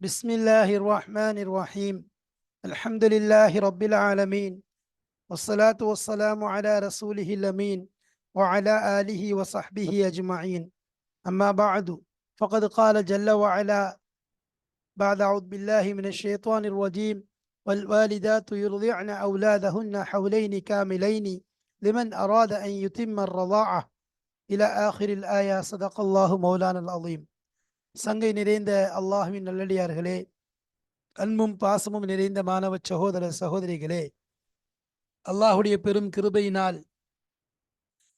بسم الله الرحمن الرحيم. الحمد لله رب العالمين. والصلاة والسلام على رسوله الأمين وعلى آله وصحبه أجمعين. أما بعد فقد قال جل وعلا بعد أعوذ بالله من الشيطان الرجيم والوالدات يرضعن أولادهن حولين كاملين لمن أراد أن يتم الرضاعة. إلى آخر الآية صدق الله مولانا العظيم. சங்கை நிறைந்த அல்லாஹுவின் நல்லடியார்களே அன்பும் பாசமும் நிறைந்த மாணவ சகோதர சகோதரிகளே அல்லாஹுடைய பெரும் கிருபையினால்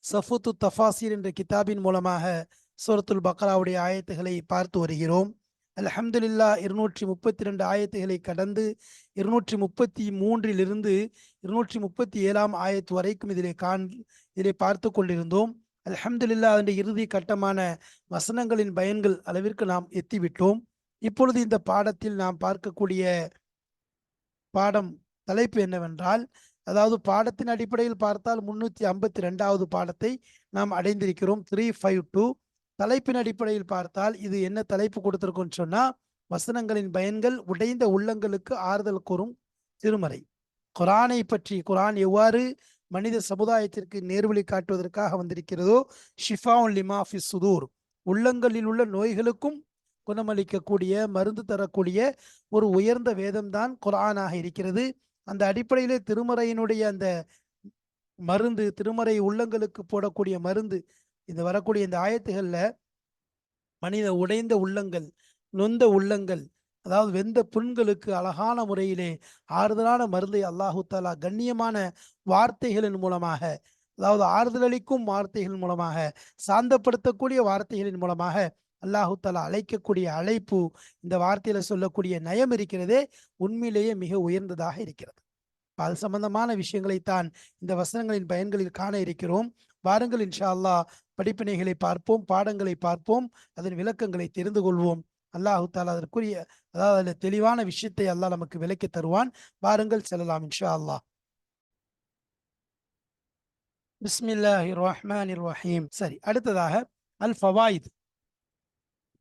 சஃபுத்து தஃபாசீர் என்ற கிதாபின் மூலமாக சூரத்துல் பக்ராவுடைய ஆயத்துகளை பார்த்து வருகிறோம். அலஹம்துல்லா இருநூற்றி முப்பத்தி ரெண்டு ஆயத்துகளை கடந்து இருநூற்றி முப்பத்தி மூன்றிலிருந்து இருநூற்றி முப்பத்தி ஏழாம் ஆயத்து வரைக்கும் இதிலே காண் இதிலே பார்த்து கொண்டிருந்தோம் அல்ஹம்துலில்லா அதன் இறுதி கட்டமான வசனங்களின் பயன்கள் அளவிற்கு நாம் எத்திவிட்டோம். இப்பொழுது இந்த பாடத்தில் நாம் பார்க்கக்கூடிய பாடம் தலைப்பு என்னவென்றால் அதாவது பாடத்தின் அடிப்படையில் பார்த்தால் முன்னூற்றி ஐம்பத்தி ரெண்டாவது பாடத்தை நாம் அடைந்திருக்கிறோம். த்ரீ ஃபைவ் டூ தலைப்பின் அடிப்படையில் பார்த்தால் இது என்ன தலைப்பு கொடுத்துருக்கோன்னு சொன்னால் வசனங்களின் பயன்கள் உடைந்த உள்ளங்களுக்கு ஆறுதல் கூறும் திருமறை. குரானை பற்றி குரான் எவ்வாறு மனித சமுதாயத்திற்கு நேர்வழி காட்டுவதற்காக வந்திருக்கிறதோ ஷிஃபாவுன் லிமா ஃபி சுதூர். உள்ளங்களில் உள்ள நோய்களுக்கும் குணமளிக்கக்கூடிய மருந்து தரக்கூடிய ஒரு உயர்ந்த வேதம்தான் குரானாக இருக்கிறது. அந்த அடிப்படையிலே திருமறையினுடைய அந்த மருந்து திருமறை உள்ளங்களுக்கு போடக்கூடிய மருந்து இந்த வரக்கூடிய இந்த ஆயத்துகளில் மனித உடைந்த உள்ளங்கள் நொந்த உள்ளங்கள் அதாவது வெந்த புண்களுக்கு அழகான முறையிலே ஆறுதலான மருந்தை அல்லாஹு தாலா கண்ணியமான வார்த்தைகளின் மூலமாக அதாவது ஆறுதலளிக்கும் வார்த்தைகளின் வார்த்தைகள் மூலமாக சாந்தப்படுத்தக்கூடிய வார்த்தைகளின் மூலமாக அல்லாஹு தாலா அழைக்கக்கூடிய அழைப்பு இந்த வார்த்தையில சொல்லக்கூடிய நயம் இருக்கிறதே உண்மையிலேயே மிக உயர்ந்ததாக இருக்கிறது. அது சம்பந்தமான விஷயங்களைத்தான் இந்த வசனங்களின் பயன்களில் காண இருக்கிறோம். வாருங்கள் இன்ஷா அல்லாஹ் படிப்பினைகளை பார்ப்போம் பாடங்களை பார்ப்போம் அதன் விளக்கங்களை தெரிந்து கொள்வோம். அல்லாஹு தாலா அதற்குரிய அதாவது அதில் தெளிவான விஷயத்தை அல்லாஹ் நமக்கு விளக்கி தருவான். பாருங்கள் செல்லலாம் இன்ஷா அல்லாஹ். பிஸ்மில்லாஹி ரஹ்மான் ரஹீம். சரி அடுத்ததாக அல் ஃபவாயித்.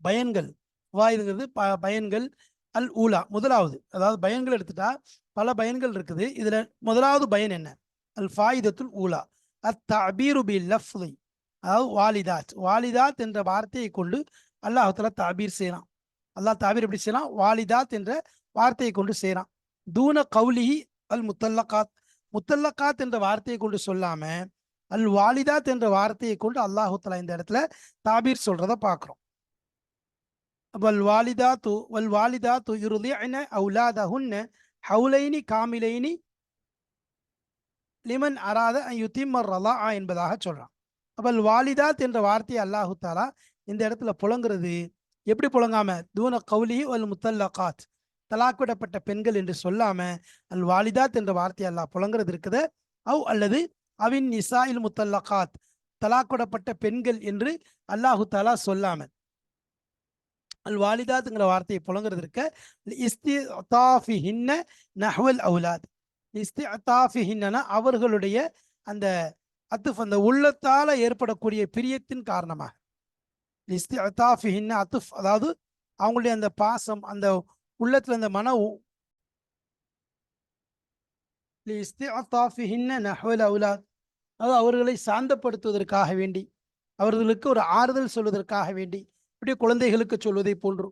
பயன்கள். ஃபவாயிதுங்கிறது ப பயன்கள் அல் ஊலா. முதலாவது அதாவது பயன்கள் எடுத்துட்டா பல பயன்கள் இருக்குது. இதுல முதலாவது பயன் என்ன? அல் ஃபாயிதத்துல் ஊலா. அத் தபீரு பி லஃப்தி. அதாவது வாலிதாத். வாலிதாத் என்ற வார்த்தையை கொண்டு அல்லாஹ் தபீர் செய்யலாம் அல்லாஹ் தாவீர் எப்படி செய்யலாம் வாலிதாத் என்ற வார்த்தையை கொண்டு செய்யறான். தூன கவுலிஹி அல் முத்தல்லகாத். முத்தல்லகாத் என்ற வார்த்தையை கொண்டு சொல்லாம அல் வாலிதாத் என்ற வார்த்தையை கொண்டு அல்லாஹுத்தலா இந்த இடத்துல தாபீர் சொல்றத பார்க்கிறோம். வல் வாலிதாத்து வல் வாலிதாத்து யுருதிஅன அவுலாதஹுன்ன ஹவுலைனி காமிலைனி லிமன் அராத யுத்திமர் ரலா என்பதாக சொல்றான். அப்பல் வாலிதாத் என்ற வார்த்தையை அல்லாஹு தாலா இந்த இடத்துல புலங்குறது எப்படி புழங்காம? தூன கவுலி அல் முத்தல்லகாத். தலாக் விடப்பட்ட பெண்கள் என்று சொல்லாம அல் வாலிதாத் என்ற வார்த்தையெல்லாம் புழங்குறது இருக்குது. அவ் அல்லது அவின் நிசாயில் முத்தல்லகாத். தலாக் விடப்பட்ட பெண்கள் என்று அல்லாஹு தாலா சொல்லாம. அல் வாலிதாத்துங்கிற வார்த்தையை புழங்குறது இருக்க. இஸ்தி ஹின்ன நஹ்வல் அவுலாத். இஸ்தி ஹின்னா அவர்களுடைய அந்த அத்துஃப் அந்த உள்ளத்தால ஏற்படக்கூடிய பிரியத்தின் காரணமாக. இஸ்தி அத்துஃப் அதாவது அவங்களுடைய அந்த பாசம் அந்த உள்ளத்துல அந்த மன அதாவது அவர்களை சாந்தப்படுத்துவதற்காக வேண்டி அவர்களுக்கு ஒரு ஆறுதல் சொல்வதற்காக வேண்டி இப்படி குழந்தைகளுக்கு சொல்வதை போன்று.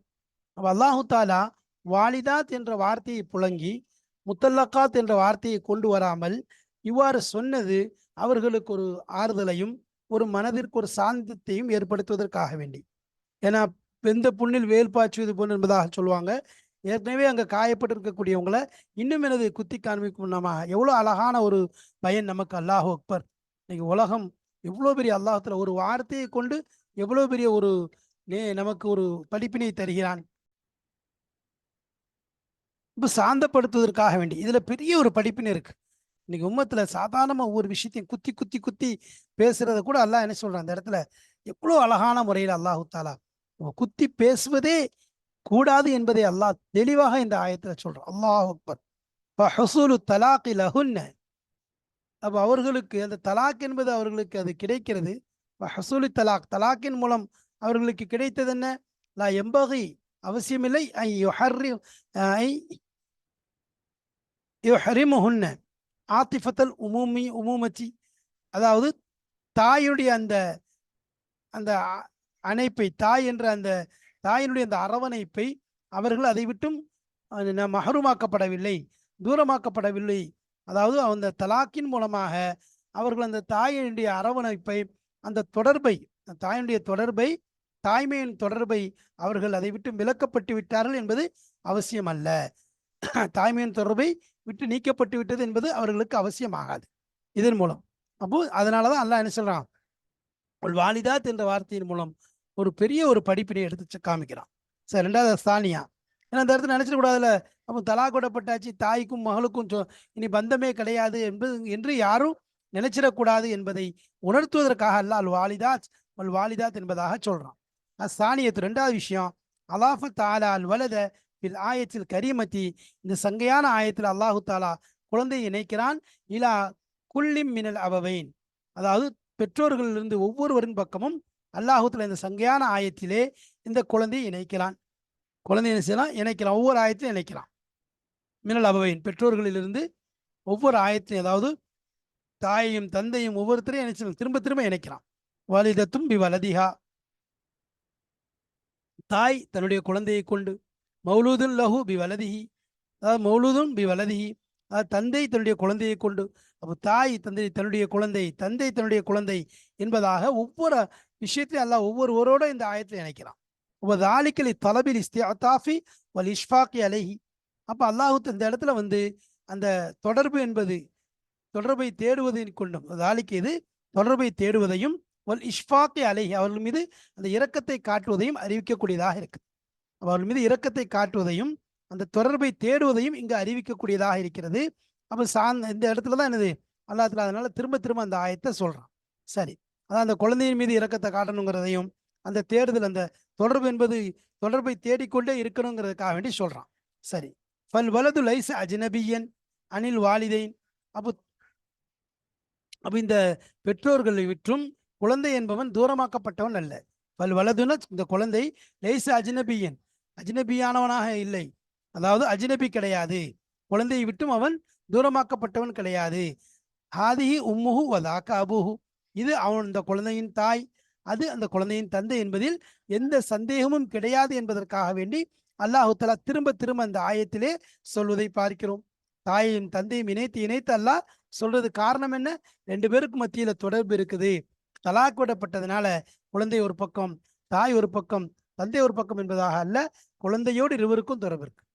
அப்போ அல்லாஹு தாலா வாலிதாத் என்ற வார்த்தையை புழங்கி முத்தல்லக்காத் என்ற வார்த்தையை கொண்டு வராமல் இவ்வாறு சொன்னது அவர்களுக்கு ஒரு ஆறுதலையும் ஒரு மனதிற்கு ஒரு சாந்தத்தையும் ஏற்படுத்துவதற்காக வேண்டி. ஏன்னா வெந்த புண்ணில் வேல் பாய்ச்சுவது போன்று என்பதாக சொல்லுவாங்க. ஏற்கனவே அங்கே காயப்பட்டிருக்கக்கூடியவங்களை இன்னும் எனது குத்தி காண்பிக்கும் நம்ம எவ்வளோ அழகான ஒரு பயன் நமக்கு அல்லாஹ் அக்பர். இன்னைக்கு உலகம் எவ்வளோ பெரிய அல்லாஹத்தில் ஒரு வார்த்தையை கொண்டு எவ்வளோ பெரிய ஒரு நே நமக்கு ஒரு படிப்பினை தருகிறான். இப்போ சாந்தப்படுத்துவதற்காக வேண்டி. இதில் பெரிய ஒரு படிப்பினை இருக்குது இன்னைக்கு உம்மத்துல சாதாரணமா ஒவ்வொரு விஷயத்தையும் குத்தி குத்தி குத்தி பேசுறத கூட அல்லாஹ் என்ன சொல்றான்? அந்த இடத்துல எவ்வளவு அழகான முறையில் அல்லாஹு தாலா குத்தி பேசுவதே கூடாது என்பதை அல்லாஹ் தெளிவாக இந்த ஆயத்துல சொல்றான். அல்லாஹ் அக்பர். ஹசூலு தலாக்கி லஹுன்ன. அப்ப அவர்களுக்கு அந்த தலாக் என்பது அவர்களுக்கு அது கிடைக்கிறது. ஹசூலி தலாக். தலாக்கின் மூலம் அவர்களுக்கு கிடைத்தது என்ன? லா எம்பகை. அவசியமில்லை. ஐ யுஹர்ரி ஐ யுஹரிமுஹுன்ன. ஆத்திஃபத்தல் உமூமி உமூமச்சி அதாவது தாயுடைய அந்த அந்த அணைப்பை தாய் என்ற அந்த தாயினுடைய அந்த அரவணைப்பை அவர்கள் அதை விட்டும் மகருமாக்கப்படவில்லை ந- தூரமாக்கப்படவில்லை. அதாவது அந்த தலாக்கின் மூலமாக அவர்கள் அந்த தாயினுடைய அரவணைப்பை அந்த தொடர்பை அந்த தாயினுடைய தொடர்பை தாய்மையின் தொடர்பை அவர்கள் அதை விட்டு விலக்கப்பட்டு விட்டார்கள் என்பது அவசியம் அல்ல தாய்மையின் தொடர்பை விட்டு நீக்கப்பட்டு விட்டது என்பது அவர்களுக்கு அவசியமாகாது. இதன் மூலம். அப்போ அதனாலதான் அல்லா என்ன சொல்கிறான் ஒரு வாலிதாத் என்ற வார்த்தையின் மூலம் ஒரு பெரிய ஒரு படிப்பினை எடுத்து காமிக்கிறான். சரி ரெண்டாவது சானியா ஏன்னா அந்த இடத்துல நினச்சிடக்கூடாதுல அப்போ தலா கூடப்பட்டாச்சு தாய்க்கும் மகளுக்கும் சொ- இனி பந்தமே கிடையாது என்பது என்று யாரும் நினைச்சிடக்கூடாது என்பதை உணர்த்துவதற்காக அல்ல அல் வாலிதாத் அல் வாலிதாத் என்பதாக சொல்கிறான் அஸ்தானியத்து ரெண்டாவது விஷயம். அலாஃபத் தாலா அல் வலத பில் ஆயத்தில் கரீமத்தி இந்த சங்கையான ஆயத்தில் அல்லாஹு தாலா குழந்தையை இணைக்கிறான் இலா குல்லிம் மினல் அபவைன். அதாவது பெற்றோர்களிலிருந்து ஒவ்வொருவரின் பக்கமும் அல்லாஹுத்துல இந்த சங்கையான ஆயத்திலே இந்த குழந்தையை இணைக்கிறான். குழந்தை என்ன செய்யலாம் இணைக்கலாம் ஒவ்வொரு ஆயத்திலும் இணைக்கலாம் மினல் அபவைன். பெற்றோர்களிலிருந்து ஒவ்வொரு ஆயத்திலும் அதாவது தாயையும் தந்தையும் ஒவ்வொருத்தரையும் இணைச்சு திரும்ப திரும்ப இணைக்கலாம் வலிதத்தும் பி வலதிஹா. தாய் தன்னுடைய குழந்தையை கொண்டு மௌலூதுன் லஹு பி வலதிஹி அதாவது மௌலூதும் பி வலதிஹி அதாவது தந்தை தன்னுடைய குழந்தையை கொண்டு அப்போ தாய் தந்தை தன்னுடைய குழந்தை தந்தை தன்னுடைய குழந்தை என்பதாக ஒவ்வொரு விஷயத்தையும் அல்லாஹ் ஒவ்வொருவரோட இந்த ஆயத்தில் இணைக்கிறான். தாலிக்கலி தலபில் இஸ்தியாஃபி வல் இஷ்ஃபாக்கி அலைஹி. அப்போ அல்லாஹு இந்த இடத்துல வந்து அந்த தொடர்பு என்பது தொடர்பை தேடுவதை கொண்டும் தாலிக்கு இது தொடர்பை தேடுவதையும் வல் இஷ்ஃபாக்கி அலைஹி அவர்கள் மீது அந்த இரக்கத்தை காட்டுவதையும் அறிவிக்கக்கூடியதாக இருக்கு. அவர்கள் மீது இரக்கத்தை காட்டுவதையும் அந்த தொடர்பை தேடுவதையும் இங்கு அறிவிக்கக்கூடியதாக இருக்கிறது. அப்போ சார்ந்த இந்த இடத்துல தான் என்னது? அல்லா தலா அதனால திரும்ப திரும்ப அந்த ஆயத்தை சொல்கிறான் சரி. அதான் அந்த குழந்தையின் மீது இரக்கத்தை காட்டணுங்கிறதையும் அந்த தேடுதல் அந்த தொடர்பு என்பது தொடர்பை தேடிக்கொண்டே இருக்கணுங்கிறதுக்காக வேண்டி சொல்கிறான் சரி. ஃபல் வலது லைஸ் அஜ்னபியன் அனில் வாலிதைன். அப்போ அப்போ இந்த பெற்றோர்களை விற்றும் குழந்தை என்பவன் தூரமாக்கப்பட்டவன் அல்ல. பல் வலதுன இந்த குழந்தை லைஸ் அஜ்னபியன். அஜ்னபியானவனாக இல்லை. அதாவது அஜ்னபி கிடையாது. குழந்தையை விட்டும் அவன் தூரமாக்கப்பட்டவன் கிடையாது. ஹாதிஹி உம்முஹு வதாக்க அபுஹு இது அவன் இந்த குழந்தையின் தாய். அது அந்த குழந்தையின் தந்தை என்பதில் எந்த சந்தேகமும் கிடையாது என்பதற்காக வேண்டி அல்லாஹுத்தலா திரும்ப திரும்ப அந்த ஆயத்திலே சொல்வதை பார்க்கிறோம். தாயையும் தந்தையும் இணைத்து இணைத்து அல்லாஹ் சொல்றது காரணம் என்ன? ரெண்டு பேருக்கு மத்தியில தொடர்பு இருக்குது. தலாக் விடப்பட்டதுனால குழந்தை ஒரு பக்கம் தாய் ஒரு பக்கம் தந்தை ஒரு பக்கம் என்பதாக அல்ல குழந்தையோடு இருவருக்கும் தொடர்பு இருக்கு.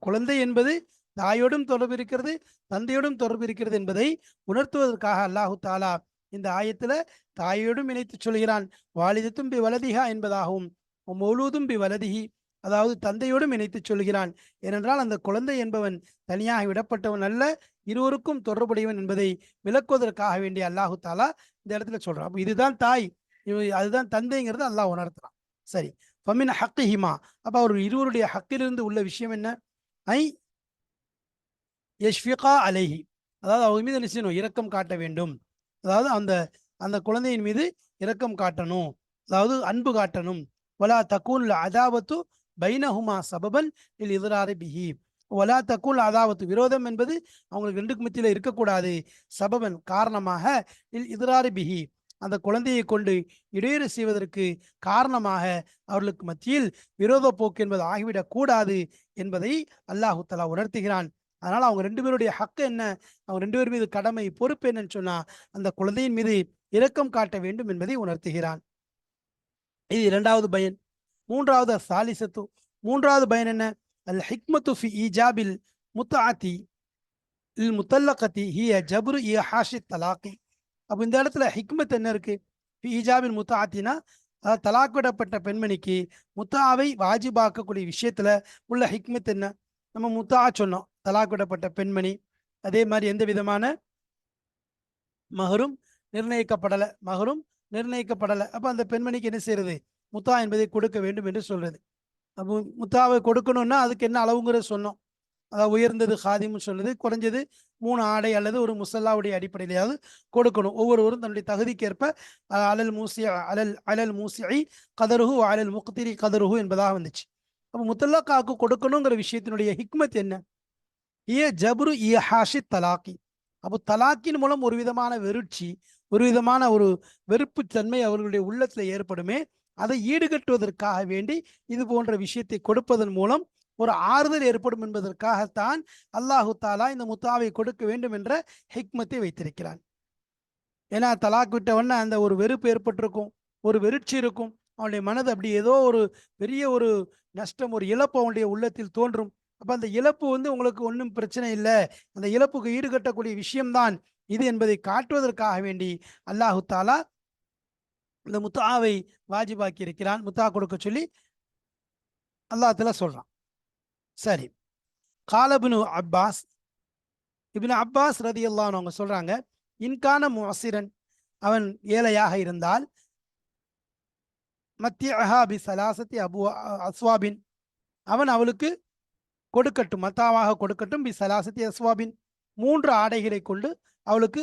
குழந்தை என்பது தாயோடும் தொடர்பு இருக்கிறது தந்தையோடும் தொடர்பு இருக்கிறது என்பதை உணர்த்துவதற்காக அல்லாஹு தாலா இந்த ஆயத்துல தாயோடும் இணைத்து சொல்கிறான். வாலிதத்தும் பி வலதிகா என்பதாகவும் முழுவதும் பி வலதிகி அதாவது தந்தையோடும் இணைத்து சொல்கிறான். ஏனென்றால் அந்த குழந்தை என்பவன் தனியாக விடப்பட்டவன் அல்ல இருவருக்கும் தொடர்புடையவன் என்பதை விளக்குவதற்காக வேண்டிய அல்லாஹு தாலா இந்த இடத்துல சொல்றான். இதுதான் தாய் இவ- அதுதான் தந்தைங்கிறது அல்லாஹ் உணர்த்துறான். சரி. ஃபமின் ஹக்கிஹிமா அப்போ அவர் இருவருடைய ஹக்கிலிருந்து உள்ள விஷயம் என்ன? ஐ யஷ்ஃபிகா அலைஹி. அதாவது அவங்க மீது என்ன செய்யணும்? இரக்கம் காட்ட வேண்டும். அதாவது அந்த அந்த குழந்தையின் மீது இரக்கம் காட்டணும். அதாவது அன்பு காட்டணும். வலா தக்கூன் அதாவத்து பைனஹுமா சபபன் இல் எதிராரி பிஹி. ஒலா தக்குல் அதாவத்து விரோதம் என்பது அவங்களுக்கு ரெண்டுக்கு மத்தியில் இருக்கக்கூடாது. சபபன் காரணமாக இல் எதிராரி பிஹி. அந்த குழந்தையை கொண்டு இடையூறு செய்வதற்கு காரணமாக அவர்களுக்கு மத்தியில் விரோத போக்கு என்பது ஆகிவிடக் கூடாது என்பதை அல்லாஹு தலா உணர்த்துகிறான். அதனால் அவங்க ரெண்டு பேருடைய ஹக்கு என்ன? அவங்க ரெண்டு பேர் மீது கடமை பொறுப்பு என்னன்னு சொன்னால் அந்த குழந்தையின் மீது இரக்கம் காட்ட வேண்டும் என்பதை உணர்த்துகிறான். இது இரண்டாவது பயன். மூன்றாவது சாலிசத்து மூன்றாவது பயன் என்ன? அல் ஹிக்மத்து ஃபி ஈஜாபில் முத்தாத்தி இல் முத்தல்லகத்தி ஹிய ஜபுரு இ ஹாஷி தலாக்கி. அப்போ இந்த இடத்துல ஹிக்மத் என்ன இருக்கு? ஈஜாபின் ஈஜாபில் முத்தாத்தினா அதாவது தலாக் விடப்பட்ட பெண்மணிக்கு முத்தாவை வாஜிபாக்கக்கூடிய விஷயத்துல உள்ள ஹிக்மத் என்ன? நம்ம முத்தா சொன்னோம் தலாக் விடப்பட்ட பெண்மணி. அதே மாதிரி எந்த விதமான மகரும் நிர்ணயிக்கப்படலை மகரும் நிர்ணயிக்கப்படலை. அப்போ அந்த பெண்மணிக்கு என்ன செய்யறது முத்தா என்பதை கொடுக்க வேண்டும் என்று சொல்றது. அப்போ முத்தாவை கொடுக்கணும்னா அதுக்கு என்ன அளவுங்கிறத சொன்னோம். அதாவது உயர்ந்தது ஹாதிம்னு சொல்லுது. குறைஞ்சது மூணு ஆடை அல்லது ஒரு முசல்லாவுடைய அடிப்படையிலையாவது கொடுக்கணும். ஒவ்வொருவரும் தன்னுடைய தகுதிக்கேற்ப அலல் மூசி அலல் அலல் மூசிஐ கதருஹு அலல் முக்திரி கதருஹு என்பதாக வந்துச்சு. அப்போ முத்தல்லக்காவுக்கு கொடுக்கணுங்கிற விஷயத்தினுடைய ஹிக்மத் என்ன? ஏ ஜபுரு இய ஹாஷி தலாக்கி. அப்போ தலாக்கின் மூலம் ஒரு விதமான வெறுட்சி ஒரு விதமான ஒரு வெறுப்பு தன்மை அவர்களுடைய உள்ளத்தில் ஏற்படுமே அதை ஈடுகட்டுவதற்காக வேண்டி இது போன்ற விஷயத்தை கொடுப்பதன் மூலம் ஒரு ஆறுதல் ஏற்படும் என்பதற்காகத்தான் அல்லாஹு தாலா இந்த முத்தாவை கொடுக்க வேண்டும் என்ற ஹிக்மத்தை வைத்திருக்கிறான். ஏன்னா தலாக் விட்டவொன்னே அந்த ஒரு வெறுப்பு ஏற்பட்டிருக்கும் ஒரு வெறிச்சி இருக்கும். அவனுடைய மனது அப்படி ஏதோ ஒரு பெரிய ஒரு நஷ்டம் ஒரு இழப்பு அவனுடைய உள்ளத்தில் தோன்றும். அப்ப அந்த இழப்பு வந்து உங்களுக்கு ஒன்றும் பிரச்சனை இல்லை. அந்த இழப்புக்கு ஈடுகட்டக்கூடிய விஷயம்தான் இது என்பதை காட்டுவதற்காக வேண்டி அல்லாஹு தாலா இந்த முத்தாவை வாஜிபாக்கி இருக்கிறான் முத்தா கொடுக்க சொல்லி அல்லாத்துல சொல்றான். சரி. காலபினு அப்பாஸ் இபின் அப்பாஸ் ரதி அல்லான்னு அவங்க சொல்றாங்க இன்கான முசிரன் அவன் ஏழையாக இருந்தால் மத்திய அஹாபி சலாசத்தி அபு அஸ்வாபின் அவன் அவளுக்கு கொடுக்கட்டும் மத்தாவாக கொடுக்கட்டும் பி சலாசத்தி அஸ்வாபின் மூன்று ஆடைகளை கொண்டு அவளுக்கு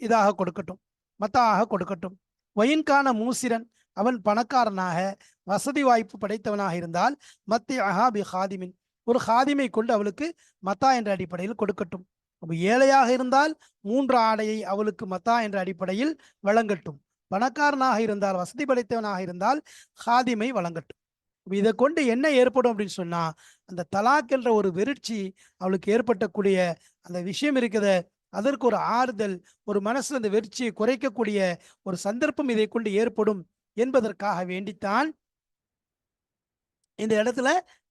இதாக கொடுக்கட்டும் மத்தாக கொடுக்கட்டும். வயின்கான மூசிரன் அவன் பணக்காரனாக வசதி வாய்ப்பு படைத்தவனாக இருந்தால் மத்திய அஹாபி ஹாதிமின். ஒரு ஹாதிமை கொண்டு அவளுக்கு மத்தா என்ற அடிப்படையில் கொடுக்கட்டும். அப்போ ஏழையாக இருந்தால் மூன்று ஆடையை அவளுக்கு மத்தா என்ற அடிப்படையில் வழங்கட்டும். பணக்காரனாக இருந்தால் வசதி படைத்தவனாக இருந்தால் ஹாதிமை வழங்கட்டும். இதை கொண்டு என்ன ஏற்படும் அப்படின்னு சொன்னா அந்த தலாக் என்ற ஒரு வெறிச்சி அவளுக்கு ஏற்பட்டக்கூடிய அந்த விஷயம் இருக்கிறத அதற்கு ஒரு ஆறுதல் ஒரு மனசுல அந்த வெறிச்சியை குறைக்கக்கூடிய ஒரு சந்தர்ப்பம் இதை கொண்டு ஏற்படும். என்பதற்காக வேண்டித்தான் இந்த இடத்துல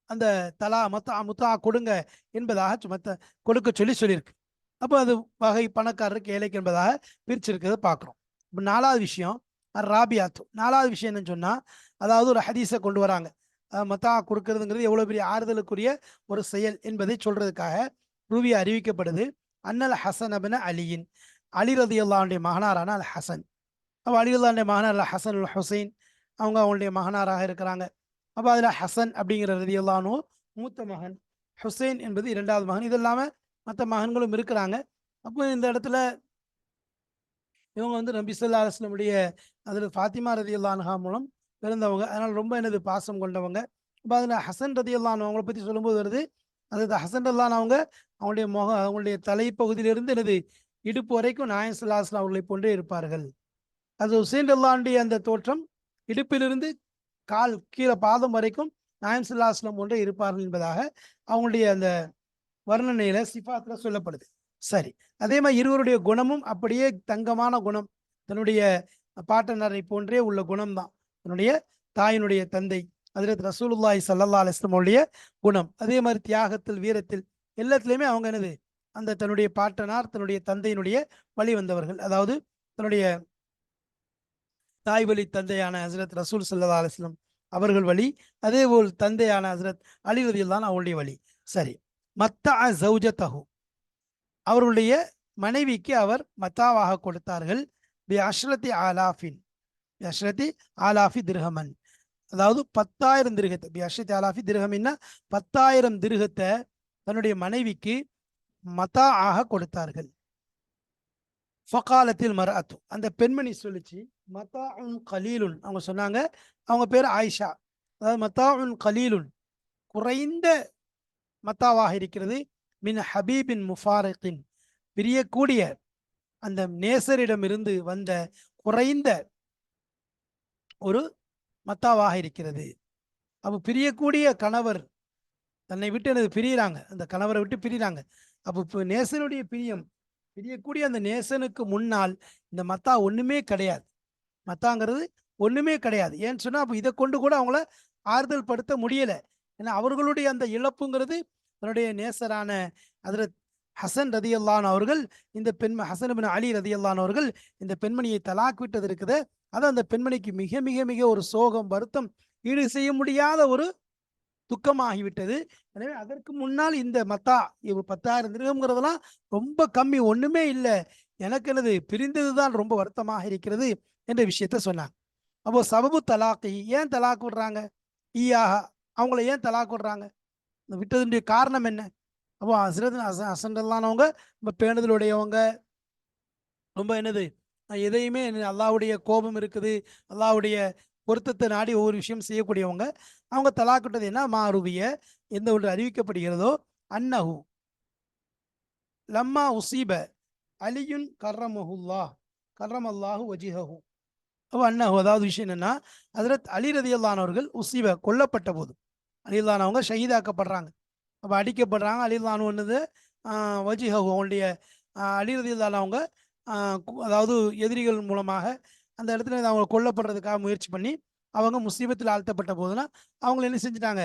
அந்த தலா மத்தா முத்தா கொடுங்க என்பதாக மத்த கொடுக்க சொல்லி சொல்லியிருக்கு. அப்போ அது வகை பணக்காரருக்கு ஏழைக்கு என்பதாக பிரிச்சிருக்கிறத பார்க்குறோம். இப்போ நாலாவது விஷயம் ராபியாத்து நாலாவது விஷயம் என்னன்னு சொன்னால் அதாவது ஒரு ஹதீஸை கொண்டு வராங்க. மத்தா கொடுக்கறதுங்கிறது எவ்வளோ பெரிய ஆறுதலுக்குரிய ஒரு செயல் என்பதை சொல்றதுக்காக ரூவி அறிவிக்கப்படுது. அன்னல் ஹசன் அபின அலியின். அலி ரதியுல்லாவுடைய மகனாரான அல் ஹசன். அப்போ அலி மகனார் ஹசன் அல் ஹுசைன் அவங்க அவங்களுடைய மகனாராக இருக்கிறாங்க. அப்போ அதில் ஹசன் அப்படிங்கிற ரதியுல்லானோ மூத்த மகன் ஹுசைன் என்பது இரண்டாவது மகன். இது இல்லாமல் மற்ற மகன்களும் இருக்கிறாங்க. அப்போ இந்த இடத்துல இவங்க வந்து நபி சொல்லா அலுவலமுடைய அதில் ஃபாத்திமா ரதி மூலம் பிறந்தவங்க. அதனால் ரொம்ப எனது பாசம் கொண்டவங்க. இப்போ அதில் ஹசன் ரதியுல்லான் அவங்கள பற்றி சொல்லும்போது வருது அது ஹசன் அல்லான் அவங்க அவங்களுடைய முக அவங்களுடைய தலைப்பகுதியிலிருந்து எனது இடுப்பு வரைக்கும் நாயன் சல்லாஸ்லாம் அவர்களை போன்றே இருப்பார்கள். அது ஹுசைன் அல்லானுடைய அந்த தோற்றம் இடுப்பிலிருந்து கால் கீழே பாதம் வரைக்கும் நாயன் சல்லாஸ்லாம் இருப்பார்கள் என்பதாக அவங்களுடைய அந்த வர்ணனையில சிஃபாத்துல சொல்லப்படுது. சரி அதே மாதிரி இருவருடைய குணமும் அப்படியே தங்கமான குணம் தன்னுடைய பாட்டனரை போன்றே உள்ள குணம்தான். தன்னுடைய தாயினுடைய தந்தை அதிரத் ரசூலுல்லாய் சல்லா அலிஸ்லமுடைய குணம். அதே மாதிரி தியாகத்தில் வீரத்தில் எல்லாத்துலேயுமே அவங்க என்னது? அந்த தன்னுடைய பாட்டனார் தன்னுடைய தந்தையினுடைய வழி வந்தவர்கள். அதாவது தன்னுடைய தாய் வழி தந்தையான ஹசரத் ரசூல் சல்லா அலிஸ்லம் அவர்கள் வழி அதே போல் தந்தையான ஹசரத் அலி தான் அவருடைய வழி. சரி. மத்தா ஜவுஜத்தஹு அவருடைய மனைவிக்கு அவர் மத்தாவாக கொடுத்தார்கள். பி அஷ்ரதி ஆலாஃபின். பி அஷ்ரதி ஆலாஃபி திருஹமன். அதாவது பத்தாயிரம் திருகத்தை பி அஷ்ரதி ஆலாஃபி திருஹமின்னா பத்தாயிரம் திருகத்தை தன்னுடைய மனைவிக்கு மத்தா ஆக கொடுத்தார்கள். ஃபகாலத்தில் மர அந்த பெண்மணி சொல்லிச்சு மத்தா உன் கலீலுன். அவங்க சொன்னாங்க அவங்க பேர் ஆயிஷா. அதாவது மத்தா உன் கலீலுன். குறைந்த மத்தாவாக இருக்கிறது மின் ஹபீபின் முஃபாரத்தின் பிரியக்கூடிய அந்த நேசரிடமிருந்து வந்த குறைந்த ஒரு மத்தாவாக இருக்கிறது. அப்போ பிரியக்கூடிய கணவர் தன்னை விட்டு எனது பிரியிறாங்க. அந்த கணவரை விட்டு பிரியிறாங்க. அப்போ இப்போ நேசனுடைய பிரியம். பிரியக்கூடிய அந்த நேசனுக்கு முன்னால் இந்த மத்தா ஒன்றுமே கிடையாது. மத்தாங்கிறது ஒன்றுமே கிடையாது. ஏன்னு சொன்னால் அப்போ இதை கொண்டு கூட அவங்கள ஆறுதல் படுத்த முடியலை. ஏன்னா அவர்களுடைய அந்த இழப்புங்கிறது தன்னுடைய நேசரான அதில் ஹசன் ரதி அல்லான் அவர்கள் இந்த பெண் ஹசன் பின் அலி ரதி அல்லான் அவர்கள் இந்த பெண்மணியை தலாக் விட்டது இருக்குது. அது அந்த பெண்மணிக்கு மிக மிக மிக ஒரு சோகம் வருத்தம் ஈடு செய்ய முடியாத ஒரு துக்கமாகிவிட்டது. எனவே அதற்கு முன்னால் இந்த மத்தா பத்தாயிரம் திருகம்ங்கிறதெல்லாம் ரொம்ப கம்மி ஒன்றுமே இல்லை. எனக்கு எனது பிரிந்தது தான் ரொம்ப வருத்தமாக இருக்கிறது. என்ற விஷயத்த சொன்னாங்க. அப்போ சபபு தலாக்கு ஏன் தலாக் விடுறாங்க? ஈயாக அவங்கள ஏன் தலாக் விடுறாங்க? விட்டதுடைய காரணம் என்ன? அப்போ ஹசரத் அசண்டல்லானவங்க ரொம்ப பேணுதலுடையவங்க ரொம்ப என்னது? எதையுமே அல்லாவுடைய கோபம் இருக்குது அல்லாவுடைய பொருத்தத்தை நாடி ஒவ்வொரு விஷயம் செய்யக்கூடியவங்க அவங்க தலாக்கிட்டது என்ன? மாறுவிய எந்த ஒன்று அறிவிக்கப்படுகிறதோ அன்னஹு. லம்மா உசீப அலியுன் கர்ரமஹுல்லா கர்ரமல்லாஹு வஜிஹஹு. அன்னஹு. அதாவது விஷயம் என்னென்னா அதில் அலி ரதியல்லானவர்கள் உசீப கொல்லப்பட்ட போது அலில்லானவங்க ஷஹீதாக்கப்படுறாங்க. அப்போ அடிக்கப்படுறாங்க. அலில்லானு ஒன்றுது வஜிஹு அவங்களுடைய அலி ரதியல்லானவங்க அதாவது எதிரிகள் மூலமாக அந்த இடத்துல அவங்க கொல்லப்படுறதுக்காக முயற்சி பண்ணி அவங்க முசீபத்தில் ஆழ்த்தப்பட்ட போதுனா அவங்கள என்ன செஞ்சுட்டாங்க?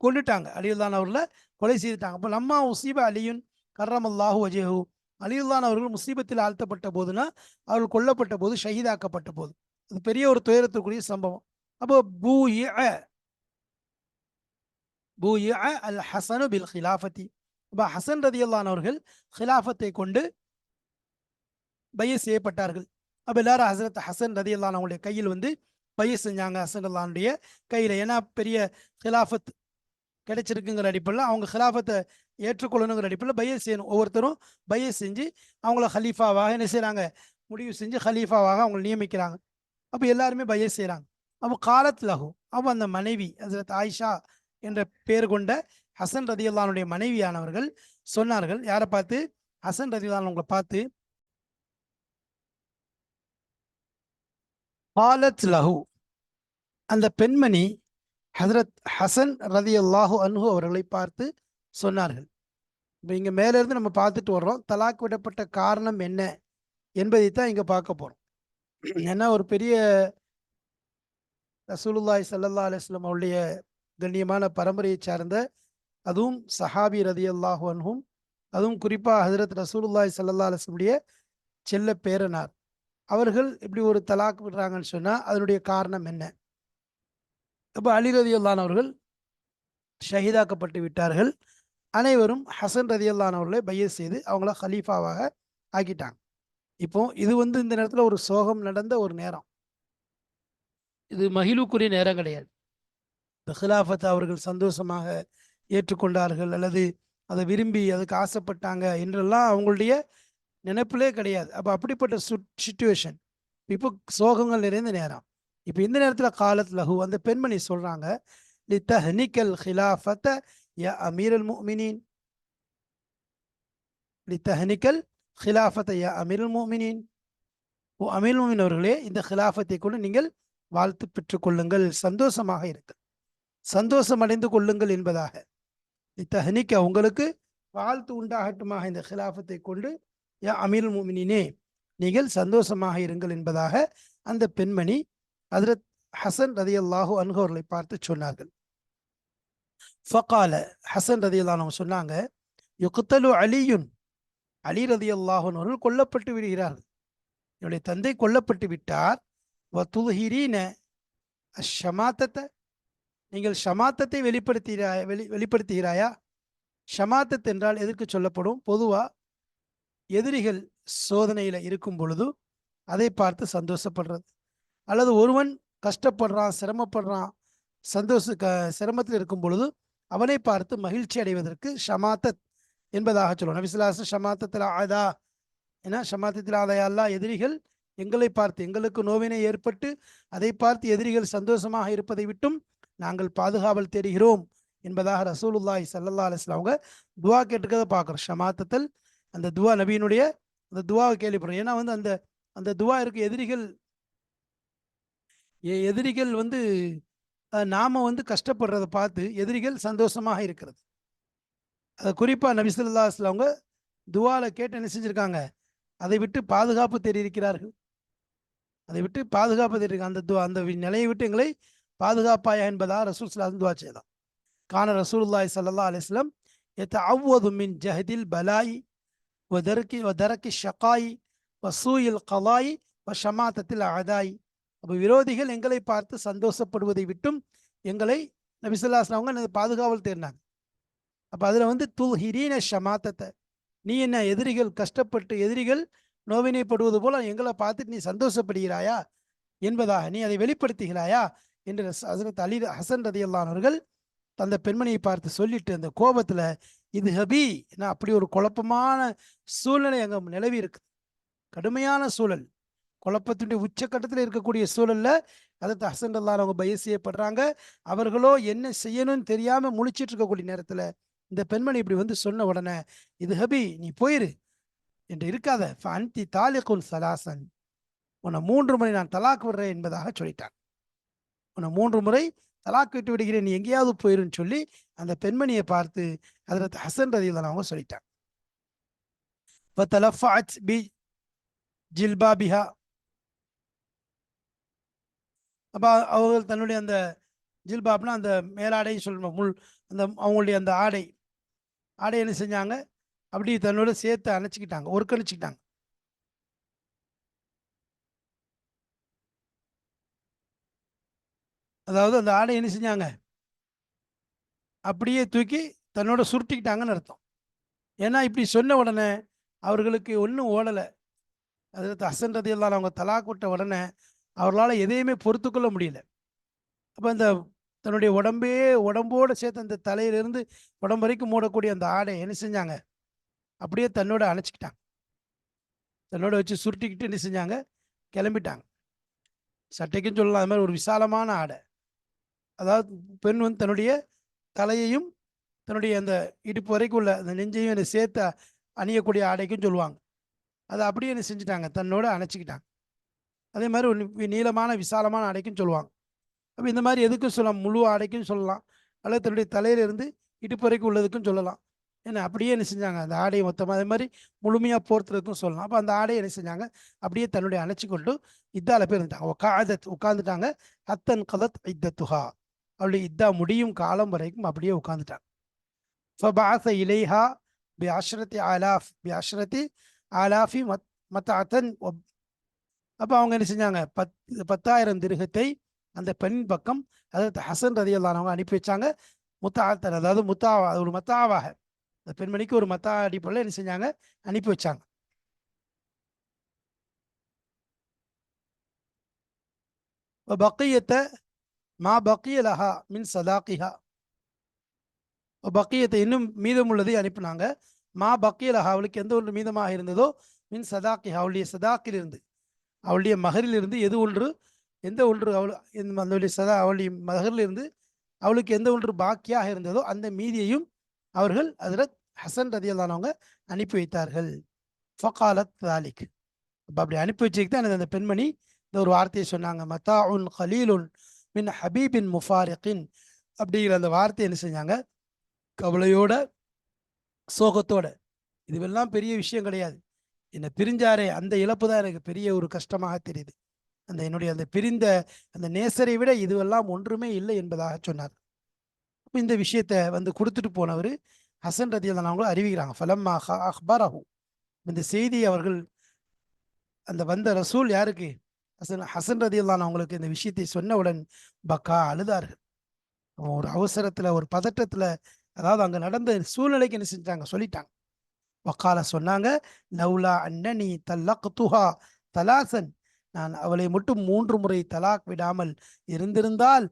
கொண்டுட்டாங்க அலியுல்லான் அவர்களை கொலை செய்துட்டாங்க. அப்போ லம்மா உசீப அலியுன் கர்ரமல்லாஹு வஜேஹூ அலியுல்லான் அவர்கள் முசீபத்தில் ஆழ்த்தப்பட்ட போதுனா அவர்கள் கொல்லப்பட்ட போது ஷஹீதாக்கப்பட்ட போது. அது பெரிய ஒரு துயரத்திற்குரிய சம்பவம். அப்போ பூ பூ அல் ஹசனு பில் ஹிலாஃபத்தி. அப்போ ஹசன் ரதி அவர்கள் ஹிலாஃபத்தை கொண்டு பைய செய்யப்பட்டார்கள். அப்போ எல்லாரும் ஹசரத் ஹசன் ரதி அவங்களுடைய கையில் வந்து பைய செஞ்சாங்க ஹசன் அல்லானுடைய கையில். ஏன்னா பெரிய ஹிலாஃபத் கிடைச்சிருக்குங்கிற அடிப்படையில் அவங்க ஹிலாஃபத்தை ஏற்றுக்கொள்ளணுங்கிற அடிப்படையில் பைய செய்யணும். ஒவ்வொருத்தரும் பைய செஞ்சு அவங்கள ஹலீஃபாவாக என்ன செய்கிறாங்க முடிவு செஞ்சு ஹலீஃபாவாக அவங்களை நியமிக்கிறாங்க. அப்போ எல்லாருமே பைய செய்கிறாங்க அப்போ காலத் லஹு அப்போ அந்த மனைவி அதில் தாய்ஷா என்ற பேர் கொண்ட ஹசன் ரதியுல்லானுடைய மனைவியானவர்கள் சொன்னார்கள். யாரை பார்த்து? ஹசன் ரதியுல்லான் அவங்களை பார்த்து காலத் லஹு அந்த பெண்மணி ஹசரத் ஹசன் ரதி அல்லாஹு அன்ஹு அவர்களை பார்த்து சொன்னார்கள். இப்போ இங்கே மேலேருந்து நம்ம பார்த்துட்டு வர்றோம். தலாக் விடப்பட்ட காரணம் என்ன என்பதை தான் இங்கே பார்க்க போகிறோம் ஏன்னா ஒரு பெரிய ரசூலுல்லாய் சல்லா அலுவலம் அவருடைய கண்ணியமான பரம்பரையை சார்ந்த அதுவும் சஹாபி ரதி அல்லாஹு அன்ஹும் அதுவும் குறிப்பாக ஹசரத் ரசூலுல்லாய் சல்லா அலுவலமுடைய செல்ல பேரனார். அவர்கள் இப்படி ஒரு தலாக் விடுறாங்கன்னு சொன்னால் அதனுடைய காரணம் என்ன? அப்போ அலி ரதியுல்லான் அவர்கள் ஷஹீதாக்கப்பட்டு விட்டார்கள். அனைவரும் ஹசன் ரதியுல்லான் அவர்களை பைய செய்து அவங்கள ஹலீஃபாவாக ஆக்கிட்டாங்க. இப்போ இது வந்து இந்த நேரத்தில் ஒரு சோகம் நடந்த ஒரு நேரம். இது மகிழுக்குரிய நேரம் கிடையாது. இந்த ஹிலாஃபத்தை அவர்கள் சந்தோஷமாக ஏற்றுக்கொண்டார்கள் அல்லது அதை விரும்பி அதுக்கு ஆசைப்பட்டாங்க என்றெல்லாம் அவங்களுடைய நினைப்பிலே கிடையாது. அப்போ அப்படிப்பட்ட சுட் சுச்சுவேஷன் இப்போ சோகங்கள் நிறைந்த நேரம். இப்போ இந்த நேரத்தில் காலத் லஹு அந்த பெண்மணி சொல்றாங்க லி தஹ்னிக்கல் ஹிலாஃபத்த ய அமீரல் முமினின் லி தஹ்னிக்கல் ஹிலாஃபத்த முமினின் ஓ அமீர் முமின் அவர்களே இந்த ஹிலாஃபத்தை கொண்டு நீங்கள் வாழ்த்து பெற்றுக்கொள்ளுங்கள் சந்தோஷமாக இருங்கள் சந்தோஷம் அடைந்து கொள்ளுங்கள் என்பதாக. இத்தஹனிக்க உங்களுக்கு வாழ்த்து உண்டாகட்டுமாக இந்த ஹிலாஃபத்தை கொண்டு யா அமீர் முமினினே நீங்கள் சந்தோஷமாக இருங்கள் என்பதாக அந்த பெண்மணி அதிரத் ஹசன் ரதி அல்லாஹு அன்ஹு அவர்களை பார்த்து சொன்னார்கள். ஃபகால ஹசன் ரதி அவங்க சொன்னாங்க யுக்தலு அலியுன். அலி ரதி அல்லாஹன் அவர்கள் கொல்லப்பட்டு விடுகிறார்கள். என்னுடைய தந்தை கொல்லப்பட்டு விட்டார். வத்துல்ஹிரீன ஷமாத்தத்தை நீங்கள் ஷமாத்தத்தை வெளிப்படுத்துகிறாய் வெளி வெளிப்படுத்துகிறாயா? ஷமாத்தத் என்றால் எதற்கு சொல்லப்படும்? பொதுவா எதிரிகள் சோதனையில இருக்கும் பொழுது அதை பார்த்து சந்தோஷப்படுறது. அல்லது ஒருவன் கஷ்டப்படுறான் சிரமப்படுறான் சந்தோஷ க சிரமத்தில் இருக்கும் பொழுது அவனை பார்த்து மகிழ்ச்சி அடைவதற்கு ஷமாத்தத் என்பதாக சொல்லுவோம் நபிசுலாசு ஷமாத்தத்தில் ஆதா ஏன்னா ஷமாத்தத்தில் ஆதையல்லா எதிரிகள் எங்களை பார்த்து எங்களுக்கு நோவினை ஏற்பட்டு அதை பார்த்து எதிரிகள் சந்தோஷமாக இருப்பதை விட்டும் நாங்கள் பாதுகாவல் தேடுகிறோம் என்பதாக ரசூலுல்லாஹி சல்லல்லா அலிஸ்லாம் அவங்க துவா கேட்டுக்கிறத பார்க்குறோம். ஷமாத்தத்தில் அந்த துவா நபியினுடைய அந்த துவாவை கேள்விப்படுறோம். ஏன்னா வந்து அந்த அந்த துவா இருக்க எதிரிகள் எதிரிகள் வந்து நாம் வந்து கஷ்டப்படுறதை பார்த்து எதிரிகள் சந்தோஷமாக இருக்கிறது. அதை குறிப்பாக நபிசுல்லாஸ்ல அவங்க துவாவில் கேட்டு என்ன செஞ்சுருக்காங்க? அதை விட்டு பாதுகாப்பு தெரிவிக்கிறார்கள் அதை விட்டு பாதுகாப்பு தெரிவிக்க அந்த துவா அந்த நிலையை விட்டு எங்களை பாதுகாப்பாயா என்பதாக ரசூல் சலாஹ் துவா செய்தான். கான ரசூல்லாய் சல்லா அலிஸ்லம் எத்த அவ்வது மின் ஜஹதில் பலாயி ஒ தரக்கி ஒ ஒதரக்கி ஷக்காயி வசூயில் கலாயி வ ஷமாத்தத்தில் அதாயி. அப்போ விரோதிகள் எங்களை பார்த்து சந்தோஷப்படுவதை விட்டும் எங்களை நபிசுல்லாஸ்லாம் அவங்க பாதுகாவல் தேடினாங்க. அப்போ அதில் வந்து துல் ஹிரீன ஷமாத்தத்தை நீ என்ன எதிரிகள் கஷ்டப்பட்டு எதிரிகள் நோவினைப்படுவது போல எங்களை பார்த்துட்டு நீ சந்தோஷப்படுகிறாயா என்பதாக நீ அதை வெளிப்படுத்துகிறாயா என்று ஹசரத் அலி ஹசன் ரதி அந்த பெண்மணியை பார்த்து சொல்லிட்டு அந்த கோபத்துல இது ஹபி என்ன அப்படி ஒரு குழப்பமான சூழ்நிலை அங்க நிலவி இருக்கு. கடுமையான சூழல். குழப்பத்தினுடைய உச்சக்கட்டத்தில் இருக்கக்கூடிய சூழல்ல அதற்கு ஹசன் அல்லா அவங்க பய செய்யப்படுறாங்க. அவர்களோ என்ன செய்யணும்னு தெரியாம முழிச்சிட்டு இருக்கக்கூடிய நேரத்துல இந்த பெண்மணி இப்படி வந்து சொன்ன உடனே இது ஹபி நீ போயிரு. என்று இருக்காத. அன்தி தாலிகுன் சலாசன். உன்னை மூன்று முறை நான் தலாக் விடுறேன் என்பதாக சொல்லிட்டான். உன்னை மூன்று முறை தலாக் விட்டு விடுகிறேன். நீ எங்கேயாவது போயிருன்னு சொல்லி அந்த பெண்மணியை பார்த்து அதில் ஹசன் ரதியில் அவங்க சொல்லிட்டான் ஜில்பாபிஹா அப்போ அவர்கள் தன்னுடைய அந்த ஜில்பாப்னா அந்த மேலாடை சொல்லணும் முள் அந்த அவங்களுடைய அந்த ஆடை. ஆடை என்ன செஞ்சாங்க? அப்படி தன்னோட சேர்த்து அணைச்சிக்கிட்டாங்க ஒருக்கணிச்சிக்கிட்டாங்க அதாவது அந்த ஆடை என்ன செஞ்சாங்க? அப்படியே தூக்கி தன்னோட சுருட்டிக்கிட்டாங்கன்னு அர்த்தம். ஏன்னா இப்படி சொன்ன உடனே அவர்களுக்கு ஒன்றும் ஓடலை. அதில் அசன்றது ரதி அவங்க தலா விட்ட உடனே அவர்களால் எதையுமே பொறுத்துக்கொள்ள முடியல. அப்போ அந்த தன்னுடைய உடம்பே உடம்போடு சேர்த்து அந்த தலையிலிருந்து உடம்பு வரைக்கும் மூடக்கூடிய அந்த ஆடை என்ன செஞ்சாங்க? அப்படியே தன்னோட அணைச்சிக்கிட்டாங்க. தன்னோட வச்சு சுருட்டிக்கிட்டு என்ன செஞ்சாங்க? கிளம்பிட்டாங்க. சட்டைக்கும் சொல்லலாம் அது மாதிரி ஒரு விசாலமான ஆடை. அதாவது பெண் வந்து தன்னுடைய தலையையும் தன்னுடைய அந்த இடுப்பு வரைக்கும் உள்ள அந்த நெஞ்சையும் என்னை சேர்த்து அணியக்கூடிய ஆடைக்கும் சொல்லுவாங்க. அதை அப்படியே என்ன செஞ்சுட்டாங்க? தன்னோட அணைச்சிக்கிட்டாங்க. அதே மாதிரி ஒரு நீளமான விசாலமான ஆடைக்கும் சொல்லுவாங்க. அப்போ இந்த மாதிரி எதுக்கும் சொல்லலாம். முழு ஆடைக்கும் சொல்லலாம். அல்லது தன்னுடைய தலையிலிருந்து இடுப்பு வரைக்கும் உள்ளதுக்கும் சொல்லலாம். என்ன அப்படியே என்ன செஞ்சாங்க. அந்த ஆடையை மொத்தமாக அதே மாதிரி முழுமையாக போர்த்துறதுக்கும் சொல்லலாம். அப்போ அந்த ஆடையை என்ன செஞ்சாங்க? அப்படியே தன்னுடைய அணைச்சி கொண்டு இத்தால பேர் இருந்தாங்க உட்காத உட்காந்துட்டாங்க அத்தன் கதத் இத்தத்துஹா. அப்படி இத்தா முடியும் காலம் வரைக்கும் அப்படியே உட்காந்துட்டாங்க ஃபபாச இலைஹா பி அஷ்ரத்தி ஆலாஃப் பி அஷ்ரத்தி ஆலாஃபி மத் மத்தாத்தன் அப்போ அவங்க என்ன செஞ்சாங்க? பத் பத்தாயிரம் திருகத்தை அந்த பெண் பக்கம் அதாவது ஹசன் ரதியல்லானவங்க அனுப்பி வச்சாங்க. முத்தாத்தர் அதாவது முத்தாவா ஒரு மத்தாவாக. அந்த பெண்மணிக்கு ஒரு மத்தா அடிப்படையில் என்ன செஞ்சாங்க? அனுப்பி வச்சாங்க. பக்கியத்தை மா பக்கியலஹா மின் சதாக்கிஹா. பக்கியத்தை இன்னும் மீதம் உள்ளதை அனுப்பினாங்க. மா பக்கியலஹா அவளுக்கு எந்த ஒன்று மீதமாக இருந்ததோ? மின் சதாக்கிஹா அவளுடைய சதாக்கில் இருந்து அவளுடைய மகரிலிருந்து எது ஒன்று எந்த ஒன்று அவள் அந்த சதா அவளுடைய மகரிலிருந்து அவளுக்கு எந்த ஒன்று பாக்கியாக இருந்ததோ அந்த மீதியையும் அவர்கள் அதில் ஹசன் ரதியல்லானவங்க அனுப்பி வைத்தார்கள். ஃபகாலத் தாலிக். அப்போ அப்படி அனுப்பி வச்சுக்கு தான் அந்த பெண்மணி இந்த ஒரு வார்த்தையை சொன்னாங்க. மத்தா உன் ஹலீலுன் மின் ஹபீபின் முஃபாரிக்கின் அப்படிங்கிற அந்த வார்த்தையை என்ன செஞ்சாங்க? கவலையோட சோகத்தோட. இதுவெல்லாம் பெரிய விஷயம் கிடையாது. என்னை பிரிஞ்சாரே அந்த இழப்பு தான் எனக்கு பெரிய ஒரு கஷ்டமாக தெரியுது. அந்த என்னுடைய அந்த பிரிந்த அந்த நேசரை விட இதுவெல்லாம் ஒன்றுமே இல்லை என்பதாக சொன்னார். இந்த விஷயத்த வந்து கொடுத்துட்டு போனவர் ஹசன் ரதி அவங்களும் அறிவிக்கிறாங்க ஃபலம்மா அஹ்பரஹு. இந்த செய்தி அவர்கள் அந்த வந்த ரசூல் யாருக்கு? ஹசன் ஹசன் ரதி அவங்களுக்கு இந்த விஷயத்தை சொன்னவுடன் பக்கா அழுதார்கள். ஒரு அவசரத்தில் ஒரு பதட்டத்தில் அதாவது அங்கே நடந்த சூழ்நிலைக்கு என்ன செஞ்சாங்க? சொல்லிட்டாங்க. வக்கால சொன்னாங்க லவ்லா அன்னனி தல்லக்துஹா தலாசன். நான் அவளை மட்டும் மூன்று முறை தலாக் விடாமல் இருந்திருந்தால்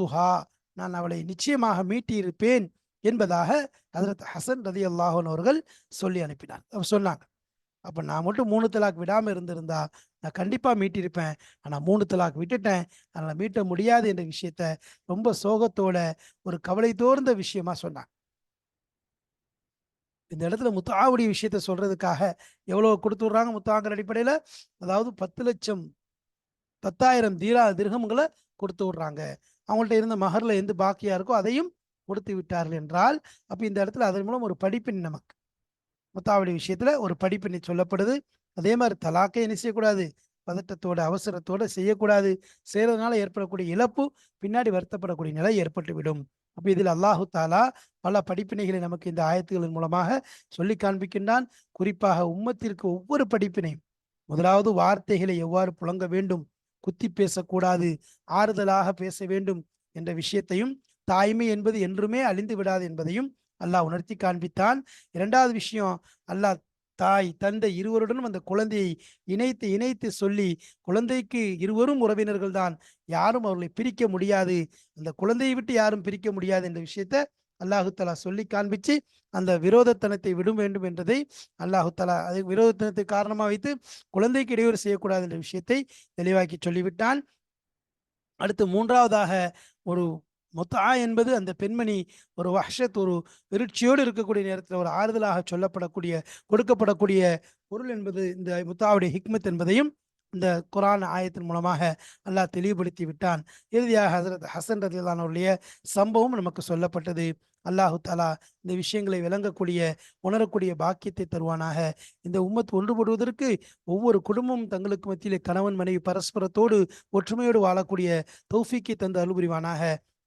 துஹா நான் அவளை நிச்சயமாக மீட்டியிருப்பேன் என்பதாக ஹசரத் ஹசன் ரதி அல்லாஹன் அவர்கள் சொல்லி அனுப்பினார். அவர் சொன்னாங்க அப்போ நான் மட்டும் மூணு தலாக் விடாமல் இருந்திருந்தா நான் கண்டிப்பாக மீட்டிருப்பேன் ஆனால் மூணு தலாக் விட்டுட்டேன். அதனால் மீட்ட முடியாது என்ற விஷயத்த ரொம்ப சோகத்தோட ஒரு கவலை தோர்ந்த விஷயமா சொன்னாங்க. இந்த இடத்துல முத்தாவுடைய விஷயத்த சொல்றதுக்காக எவ்வளவு கொடுத்துடுறாங்க முத்தாங்கிற அடிப்படையில? அதாவது பத்து லட்சம் பத்தாயிரம் தீரா திருகங்களை கொடுத்து விடுறாங்க. அவங்கள்ட்ட இருந்த மகர்ல எந்த பாக்கியா இருக்கோ அதையும் கொடுத்து விட்டார்கள் என்றால் அப்ப இந்த இடத்துல அதன் மூலம் ஒரு படிப்பின் நமக்கு. முத்தாவுடைய விஷயத்துல ஒரு படிப்பின் சொல்லப்படுது. அதே மாதிரி தலாக்கை என்ன செய்யக்கூடாது? பதட்டத்தோட அவசரத்தோட செய்யக்கூடாது. செய்யறதுனால ஏற்படக்கூடிய இழப்பு பின்னாடி வருத்தப்படக்கூடிய நிலை ஏற்பட்டுவிடும். அப்போ இதில் அல்லாஹு தாலா பல படிப்பினைகளை நமக்கு இந்த ஆயத்துகளின் மூலமாக சொல்லி காண்பிக்கின்றான். குறிப்பாக உம்மத்திற்கு ஒவ்வொரு படிப்பினையும் முதலாவது வார்த்தைகளை எவ்வாறு புழங்க வேண்டும் குத்தி பேசக்கூடாது ஆறுதலாக பேச வேண்டும் என்ற விஷயத்தையும் தாய்மை என்பது என்றுமே அழிந்து விடாது என்பதையும் அல்லாஹ் உணர்த்தி காண்பித்தான். இரண்டாவது விஷயம் அல்லாஹ் தாய் தந்தை இருவருடனும் அந்த குழந்தையை இணைத்து இணைத்து சொல்லி குழந்தைக்கு இருவரும் உறவினர்கள் தான். யாரும் அவர்களை பிரிக்க முடியாது. அந்த குழந்தையை விட்டு யாரும் பிரிக்க முடியாது என்ற விஷயத்த அல்லாஹுத்தலா சொல்லி காண்பிச்சு அந்த விரோதத்தனத்தை விடும் வேண்டும் என்றதை அல்லாஹுத்தலா அது விரோதத்தனத்தை காரணமாக வைத்து குழந்தைக்கு இடையூறு செய்யக்கூடாது என்ற விஷயத்தை தெளிவாக்கி சொல்லிவிட்டான். அடுத்து மூன்றாவதாக ஒரு முத்தா என்பது அந்த பெண்மணி ஒரு வஹ்ஷத் ஒரு விருட்சியோடு இருக்கக்கூடிய நேரத்தில் ஒரு ஆறுதலாக சொல்லப்படக்கூடிய கொடுக்கப்படக்கூடிய பொருள் என்பது இந்த முத்தாவுடைய ஹிக்மத் என்பதையும் இந்த குரான் ஆயத்தின் மூலமாக அல்லாஹ் தெளிவுபடுத்தி விட்டான். இறுதியாக ஹசரத் ஹசன் ரதிலானுடைய சம்பவம் நமக்கு சொல்லப்பட்டது. அல்லாஹு தாலா இந்த விஷயங்களை விளங்கக்கூடிய உணரக்கூடிய பாக்கியத்தை தருவானாக. இந்த உம்மத் ஒன்றுபடுவதற்கு ஒவ்வொரு குடும்பமும் தங்களுக்கு மத்தியிலே கணவன் மனைவி பரஸ்பரத்தோடு ஒற்றுமையோடு வாழக்கூடிய தௌஃபிக்கை தந்து